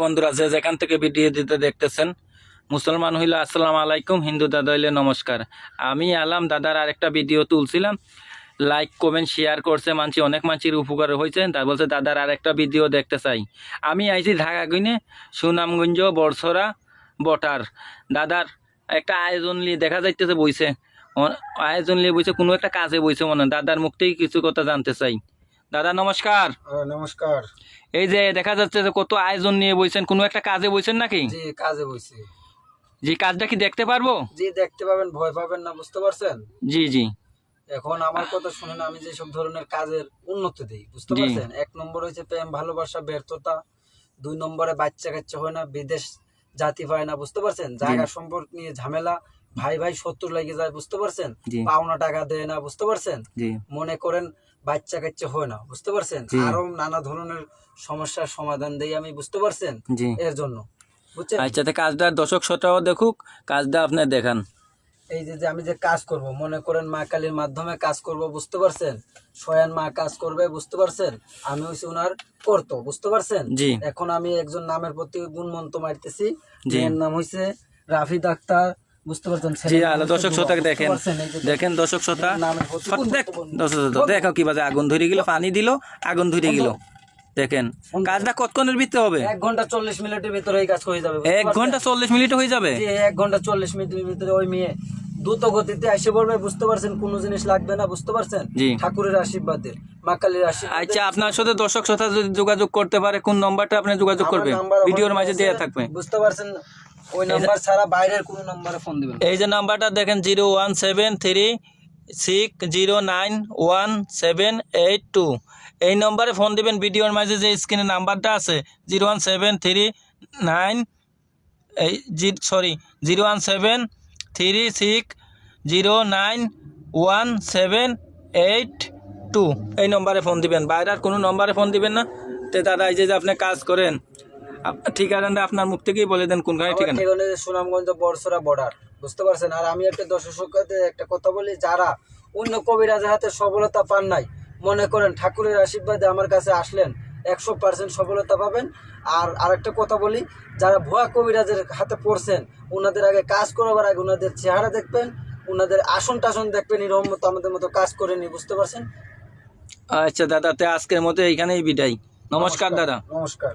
বন্ধুরা যে যেখান থেকে ভিডিও দিতে দেখতেছেন, মুসলমান হইলে আসসালাম আলাইকুম, হিন্দু দাদা হইলে নমস্কার। আমি আলাম, দাদার আরেকটা ভিডিও তুলছিলাম। লাইক কমেন্ট শেয়ার করছে মানছি, অনেক মানছির উপকার হয়েছে। তার বলছে, দাদার আরেকটা ভিডিও দেখতে চাই। আমি আইছি ঢাকা গুইনে সুনামগঞ্জ বরসরা বটার। দাদার একটা আয়োজন নিয়ে দেখা যাইতেছে বইছে। আয়োজন নিয়ে বইছে, কোনো একটা কাজে বইছে মনে। দাদার মুখ থেকে কিছু কথা জানতে চাই। দাদা নমস্কার। নমস্কার। এই যে দেখা যাচ্ছে যে কত আয়োজন নিয়ে বইছেন কোনো একটা কাজে বইছেন নাকি? জি কাজে বইছি। যে কাজটা কি দেখতে পারব? জি দেখতে পাবেন ভয় পাবেন না বুঝতে পারছেন? জি জি। এখন আমার কথা শুনেন আমি যে সব ধরনের কাজের উন্নতি দিই বুঝতে পারছেন? এক নম্বর হচ্ছে প্রেম ভালোবাসা ব্যর্থতা। দুই নম্বরে বাচ্চা কাচ্চা হয় না বিদেশ জাতি পায় না বুঝতে পারছেন? জায়গা সম্পর্ক নিয়ে ঝামেলা ভাই ভাই শত্রু লেগে যায় বুঝতে পারছেন? পাওনা টাকা দেয় না বুঝতে পারছেন? মনে করেন বাচ্চা কাচ্চা হয় না বুঝতে পারছেন? আরও নানা ধরনের সমস্যার সমাধান দেই আমি বুঝতে পারছেন? এর জন্য বুঝছেন? আচ্ছা তো কাজটা দর্শক শ্রোতাও দেখুক কাজটা আপনি দেখান। এই যে আমি যে কাজ করব মনে করেন মা কালীর মাধ্যমে কাজ করব বুঝতে পারছেন? স্বয়ং মা কাজ করবে বুঝতে পারছেন? আমি হইছি ওনার করতো বুঝতে পারছেন? এখন আমি একজন নামের প্রতি গুণমন্ত মারতেছি। এর নাম হইছে রাফি ডাক্তার বুঝতে পারছেন জি ছেলের আলো দর্শক দুবা, দেখেন পারছেন? এই যে দেখেন দর্শক শ্রোতা নামের প্রতি ফট দেখ গুরুত্বপূর্ণ। দর্শক শ্রোতা দেখো কি বাজে আগুন ধরে গেল পানি দিল আগুন ধরে গেল দেখেন কাজটা কতক্ষণের ভিতরে হবে? এক ঘণ্টা চল্লিশ মিনিটের ভিতরে এই কাজ হয়ে যাবে এক ঘণ্টা চল্লিশ মিনিট হয়ে যাবে? এক ঘণ্টা চল্লিশ মিনিটের ভিতরে ওই মেয়ে দ্রুত গতিতে এসে বলবে বুঝতে পারছেন? কোনো জিনিস লাগবে না বুঝতে পারছেন? ঠাকুরের আশীর্বাদে মা কালীর আশীর্বাদে। আচ্ছা আপনার সাথে দর্শক শ্রোতা যদি যোগাযোগ করতে পারে কোন নম্বরটা আপনি যোগাযোগ আমার করবে নাম্বার ভিডিওর মাঝে দেওয়া থাকবে। বুঝতে পারছেন? ওই নাম্বার ছাড়া বাইরের কোনো নাম্বারে ফোন দিবেন এই যে নাম্বারটা দেখেন zero one seven three six zero nine one seven eight two. এই নম্বরে ফোন দিবেন ভিডিওর মাঝে যে স্ক্রিনে নাম্বারটা আছে zero one seven three nine এই জি sorry zero one seven three six zero nine one seven eight two. এই নম্বরে ফোন দিবেন। বাইরে আর কোনো নম্বরে ফোন দিবেন না। তো দাদা এই যে আপনি কাজ করেন ঠিকানাটা আপনার মুখ থেকেই বলে দেন কোনখানে ঠিকানা? ঠিকানা সুনামগঞ্জ বর্ষরা বর্ডার বুঝতে পারছেন? আর আমি একটা দর্শক একটা কথা বলি যারা অন্য কবিরাজের হাতে সফলতা পান নাই মনে করেন ঠাকুরের আশীর্বাদে আমার কাছে আসলেন একশো পার্সেন্ট সফলতা পাবেন। আর আরেকটা কথা বলি যারা ভুয়া কবিরাজের হাতে পড়ছেন ওনাদের আগে কাজ করাবার আগে ওনাদের চেহারা দেখবেন ওনাদের আসন টাসন দেখবেন এরকম মতো আমাদের মতো কাজ করে নি বুঝতে পারছেন? আচ্ছা দাদা তে আজকের মতো এইখানেই বিদায়। নমস্কার দাদা। নমস্কার।